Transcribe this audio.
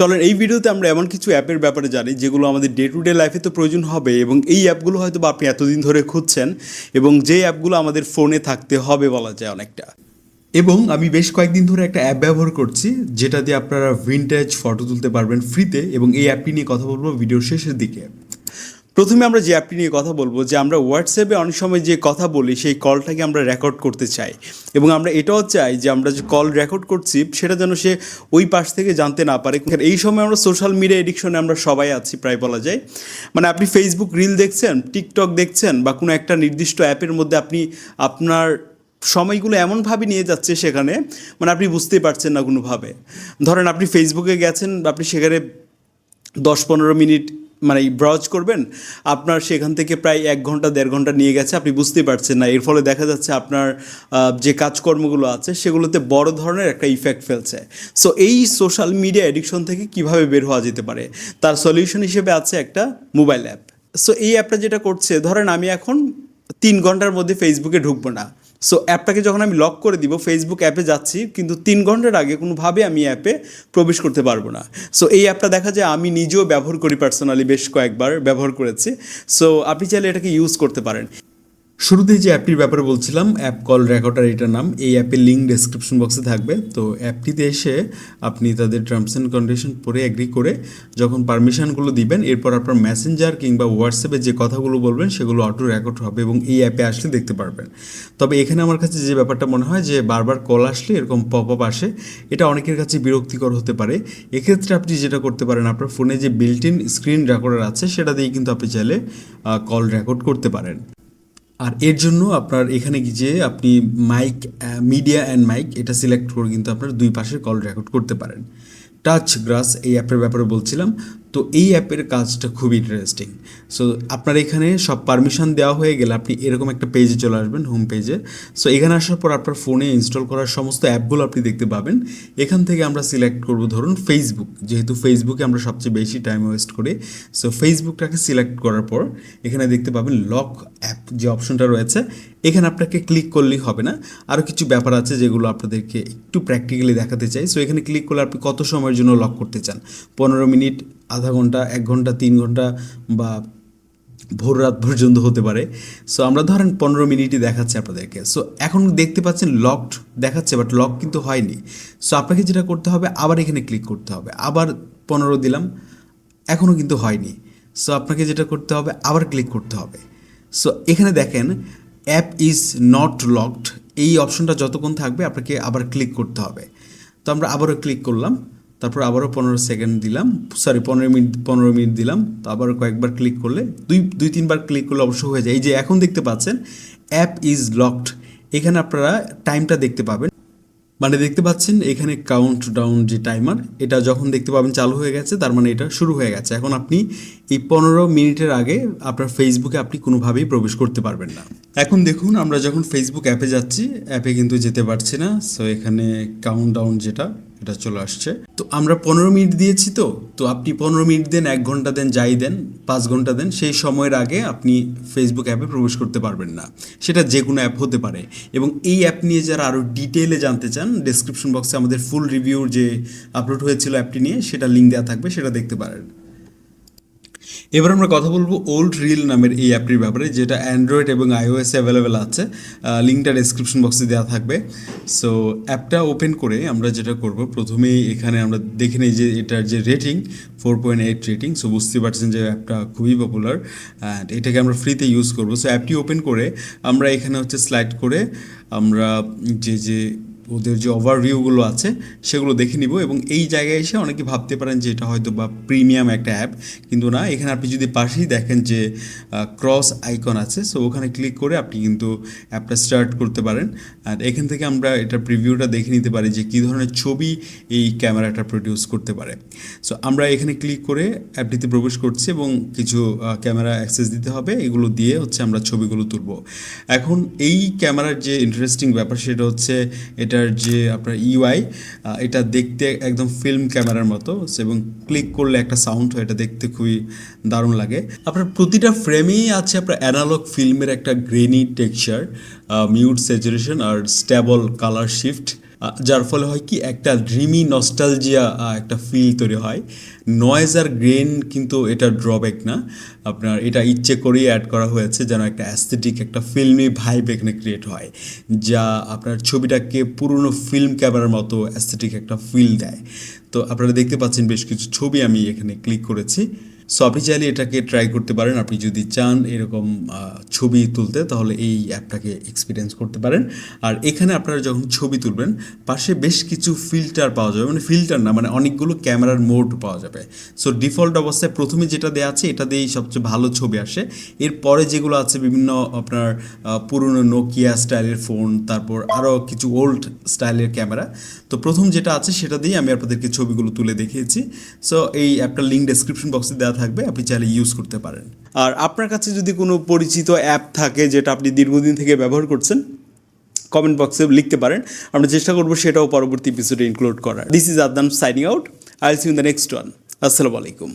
চলেন এই ভিডিওতে আমরা এমন কিছু অ্যাপের ব্যাপারে জানি, যেগুলো আমাদের ডে টু ডে লাইফে তো প্রয়োজন হবে এবং এই অ্যাপগুলো হয়তো বা আপনি এতদিন ধরে খুঁজছেন এবং যে অ্যাপগুলো আমাদের ফোনে থাকতে হবে বলা যায় অনেকটা। এবং আমি বেশ কয়েকদিন ধরে একটা অ্যাপ ব্যবহার করছি, যেটা দিয়ে আপনারা ভিনটেজ ফটো তুলতে পারবেন ফ্রিতে এবং এই অ্যাপটি নিয়ে কথা বলব ভিডিওর শেষের দিকে। প্রথমে আমরা যে অ্যাপটি নিয়ে কথা বলব, যে আমরা হোয়াটসঅ্যাপে অনেক সময় যে কথা বলি, সেই কলটাকে আমরা রেকর্ড করতে চাই। এবং আমরা এটাও চাই যে আমরা যে কল রেকর্ড করছি, সেটা যেন সে ওই পাশ থেকে জানতে না পারে। এই সময় আমরা সোশ্যাল মিডিয়া এডিকশনে আমরা সবাই আছি, প্রায় বলা যায়। মানে আপনি ফেসবুক রিল দেখছেন টিকটক দেখছেন, বা কোনো একটা নির্দিষ্ট অ্যাপের মধ্যে আপনি আপনার সময়গুলো এমনভাবে নিয়ে যাচ্ছে সেখানে মানে আপনি বুঝতেই পারছেন না কোনোভাবে। ধরেন আপনি ফেসবুকে গেছেন আপনি সেখানে দশ পনেরো মিনিট মানে ব্রাউজ করবেন, আপনার সেখান থেকে প্রায় এক ঘণ্টা, দেড় ঘণ্টা নিয়ে গেছে, আপনি বুঝতেই পারছেন না। এর ফলে দেখা যাচ্ছে আপনার যে কাজকর্মগুলো আছে, সেগুলোতে বড় ধরনের একটা ইফেক্ট ফেলছে। সো এই সোশ্যাল মিডিয়া অ্যাডিকশন থেকে কীভাবে বের হওয়া যেতে পারে? তার সলিউশন হিসেবে আছে একটা মোবাইল অ্যাপ সো এই অ্যাপটা যেটা করছে, ধরেন আমি এখন তিন ঘণ্টার মধ্যে ফেসবুকে ঢুকবো না। সো অ্যাপটাকে যখন আমি লক করে দিব ফেসবুক অ্যাপে যাচ্ছি, কিন্তু তিন ঘণ্টার আগে কোনোভাবে আমি অ্যাপে প্রবেশ করতে পারব না। সো এই অ্যাপটা দেখা যায় আমি নিজেও ব্যবহার করি পার্সোনালি বেশ কয়েকবার, ব্যবহার করেছি। সো আপনি চাইলে এটাকে ইউজ করতে পারেন। শুরুতেই যে অ্যাপটির ব্যাপারে বলছিলাম, অ্যাপ কল রেকর্ডার এটার নাম, এই অ্যাপের লিঙ্ক ডেসক্রিপশন বক্সে থাকবে। তো অ্যাপটিতে এসে আপনি তাদের টার্মস অ্যান্ড কন্ডিশন পরে অ্যাগ্রি করে যখন পারমিশনগুলো দিবেন, এরপর আপনার মেসেঞ্জার কিংবা হোয়াটসঅ্যাপে যে কথাগুলো বলবেন, সেগুলো অটো রেকর্ড হবে এবং এই অ্যাপে আসলে দেখতে পারবেন। তবে এখানে আমার কাছে যে ব্যাপারটা মনে হয় যে বারবার কল আসলে এরকম পপ আপ আসে, এটা অনেকের কাছে বিরক্তিকর হতে পারে। এক্ষেত্রে আপনি যেটা করতে পারেন, আপনার ফোনে যে বিল্ট ইন স্ক্রিন রেকর্ডার আছে, সেটা দিয়ে কিন্তু আপনি চাইলে কল রেকর্ড করতে পারেন। আর এর জন্য আপনার এখানে যে আপনি মাইক মিডিয়া অ্যান্ড মাইক এটা সিলেক্ট করে কিন্তু আপনার দুই পাশের কল রেকর্ড করতে পারেন। টাচ গ্রাস এই অ্যাপের ব্যাপারে বলছিলাম। তো এই অ্যাপের কাজটা খুব ইন্টারেস্টিং সো আপনার এখানে সব পারমিশন দেওয়া হয়ে গেলে আপনি এরকম একটা পেজে চলে আসবেন হোম পেজে সো এখানে আসার পর আপনার ফোনে ইনস্টল করার সমস্ত অ্যাপগুলো আপনি দেখতে পাবেন। এখান থেকে আমরা সিলেক্ট করব ধরুন ফেসবুক যেহেতু ফেসবুকে আমরা সবচেয়ে বেশি টাইম ওয়েস্ট করি। সো ফেসবুকটাকে সিলেক্ট করার পর এখানে দেখতে পাবেন লক অ্যাপ যে অপশনটা রয়েছে। এখানে আপনাকে ক্লিক করলেই হবে না। আরও কিছু ব্যাপার আছে যেগুলো আপনাদেরকে একটু প্র্যাকটিক্যালি দেখাতে চাই। সো এখানে ক্লিক করলে আপনি কত সময়ের জন্য লক করতে চান? পনেরো মিনিট আধা ঘণ্টা, এক ঘণ্টা, তিন ঘণ্টা বা ভোর রাত পর্যন্ত হতে পারে। সো আমরা ধরেন পনেরো মিনিটই দেখাচ্ছে আপনাদেরকে। সো এখন দেখতে পাচ্ছেন লকড দেখাচ্ছে বাট লক কিন্তু হয়নি। সো আপনাকে যেটা করতে হবে, আবার এখানে ক্লিক করতে হবে। আবার পনেরো দিলাম এখনও কিন্তু হয়নি। সো আপনাকে যেটা করতে হবে, আবার ক্লিক করতে হবে। সো এখানে দেখেন অ্যাপ ইজ নট লকড এই অপশনটা যতক্ষণ থাকবে, আপনাকে আবার ক্লিক করতে হবে। তো, আমরা আবারও ক্লিক করলাম। তারপর আবারও পনেরো সেকেন্ড দিলাম। সরি পনেরো মিনিট পনেরো মিনিট দিলাম। তো আবার কয়েকবার ক্লিক করলে দুই দুই, তিনবার ক্লিক করলে অবশ্য হয়ে যায়। এই যে এখন দেখতে পাচ্ছেন অ্যাপ ইজ লকড এখানে আপনারা টাইমটা দেখতে পাবেন। মানে দেখতে পাচ্ছেন, এখানে কাউন্ট ডাউন যে টাইমার এটা যখন দেখতে পাবেন চালু হয়ে গেছে, তার মানে এটা শুরু হয়ে গেছে। এখন আপনি এই পনেরো মিনিটের আগে আপনার ফেসবুকে আপনি কোনোভাবেই প্রবেশ করতে পারবেন না। এখন দেখুন, আমরা যখন ফেসবুক অ্যাপে যাচ্ছি অ্যাপে কিন্তু যেতে পারছি না। সো এখানে কাউন্ট ডাউন যেটা এটা চলে আসছে। তো আমরা পনেরো মিনিট দিয়েছি তো তো আপনি পনেরো মিনিট দেন, এক ঘণ্টা দেন, যাই দেন, পাঁচ ঘণ্টা দেন, সেই সময়ের আগে আপনি ফেসবুক অ্যাপে প্রবেশ করতে পারবেন না। সেটা যে কোনো অ্যাপ হতে পারে। এবং এই অ্যাপ নিয়ে যারা আরও ডিটেলে জানতে চান ডেসক্রিপশন বক্সে আমাদের ফুল রিভিউর যে আপলোড হয়েছিল অ্যাপটি নিয়ে, সেটা লিঙ্ক দেওয়া থাকবে, সেটা দেখতে পারেন। এবার আমরা কথা বলব ওল্ড রিল নামের এই অ্যাপটির ব্যাপারে, যেটা অ্যান্ড্রয়েড এবং আইওএস অ্যাভেলেবেল আছে। লিঙ্কটা ডেসক্রিপশন বক্সে দেওয়া থাকবে। সো অ্যাপটা ওপেন করে আমরা যেটা করব, প্রথমেই এখানে আমরা দেখে নিই যে এটার যে rating four point eight rating so বুঝতে পারছেন যে অ্যাপটা খুবই পপুলার অ্যান্ড এটাকে আমরা ফ্রিতে ইউজ করব। সো অ্যাপটি ওপেন করে আমরা এখানে হচ্ছে স্লাইড করে আমরা যে যে ওদের যে ওভারভিউগুলো আছে, সেগুলো দেখে নিব এবং এই জায়গায় এসে অনেকে ভাবতে পারেন যে এটা হয়তো বা প্রিমিয়াম একটা অ্যাপ কিন্তু না, এখানে আপনি যদি পাশেই দেখেন যে ক্রস আইকন আছে সো ওখানে ক্লিক করে আপনি কিন্তু অ্যাপটা স্টার্ট করতে পারেন। আর এখান থেকে আমরা এটা প্রিভিউটা দেখে নিতে পারি যে কী ধরনের ছবি এই ক্যামেরাটা প্রডিউস করতে পারে। সো আমরা এখানে ক্লিক করে অ্যাপটিতে প্রবেশ করছি এবং কিছু ক্যামেরা অ্যাক্সেস দিতে হবে, এগুলো দিয়ে হচ্ছে আমরা ছবিগুলো তুলব। এখন এই ক্যামেরার যে ইন্টারেস্টিং ব্যাপার, সেটা হচ্ছে এটার যে আপনার ইউআই এটা দেখতে একদম ফিল্ম ক্যামেরার মতো, এবং ক্লিক করলে একটা সাউন্ড হয়, এটা দেখতে খুবই দারুণ লাগে। আপনার প্রতিটা ফ্রেমেই আছে আপনার অ্যানালগ ফিল্মের একটা গ্রেনি টেক্সচার মিউট স্যাচুরেশন আর স্ট্যাবল কালার শিফট যার ফলে হয় কি, একটা ড্রিমি নস্টালজিয়া একটা ফিল তৈরি হয়। নয়েজ আর গ্রেন কিন্তু এটা ড্রব্যাক না। আপনার এটা ইচ্ছে করেই অ্যাড করা হয়েছে যেন একটা অ্যাস্থেটিক একটা ফিল্মি ভাইব এখানে ক্রিয়েট হয়, যা আপনার ছবিটাকে পুরনো ফিল্ম ক্যামেরার মতো অ্যাস্থেটিক একটা ফিল দেয়। তো আপনারা দেখতে পাচ্ছেন বেশ কিছু ছবি আমি এখানে ক্লিক করেছি। সো আপনি চাইলে এটাকে ট্রাই করতে পারেন। আপনি যদি চান এরকম ছবি তুলতে, তাহলে এই অ্যাপটাকে এক্সপিরিয়েন্স করতে পারেন। আর এখানে আপনারা যখন ছবি তুলবেন, পাশে বেশ কিছু ফিল্টার পাওয়া যাবে। মানে ফিল্টার না মানে অনেকগুলো ক্যামেরার মোড পাওয়া যাবে। সো ডিফল্ট অবস্থায় প্রথমে যেটা দেওয়া আছে, এটা দিয়েই সবচেয়ে ভালো ছবি আসে। এরপরে যেগুলো আছে, বিভিন্ন আপনার পুরনো নোকিয়া স্টাইলের ফোন তারপর আরও কিছু ওল্ড স্টাইলের ক্যামেরা তো প্রথম যেটা আছে, সেটা দিয়ে আমি আপনাদেরকে ছবিগুলো তুলে দেখিয়েছি। সো এই অ্যাপটার লিঙ্ক ডেসক্রিপশন বক্সে দেওয়া থাকবে, আপনি চাইলে ইউজ করতে পারেন। আর আপনার কাছে যদি কোনো পরিচিত অ্যাপ থাকে যেটা আপনি দীর্ঘদিন থেকে ব্যবহার করছেন কমেন্ট বক্সে লিখতে পারেন। আমরা চেষ্টা করব সেটাও পরবর্তী এপিসোডে ইনক্লুড করার। This is Adan signing out I see in the next one আসসালামু আলাইকুম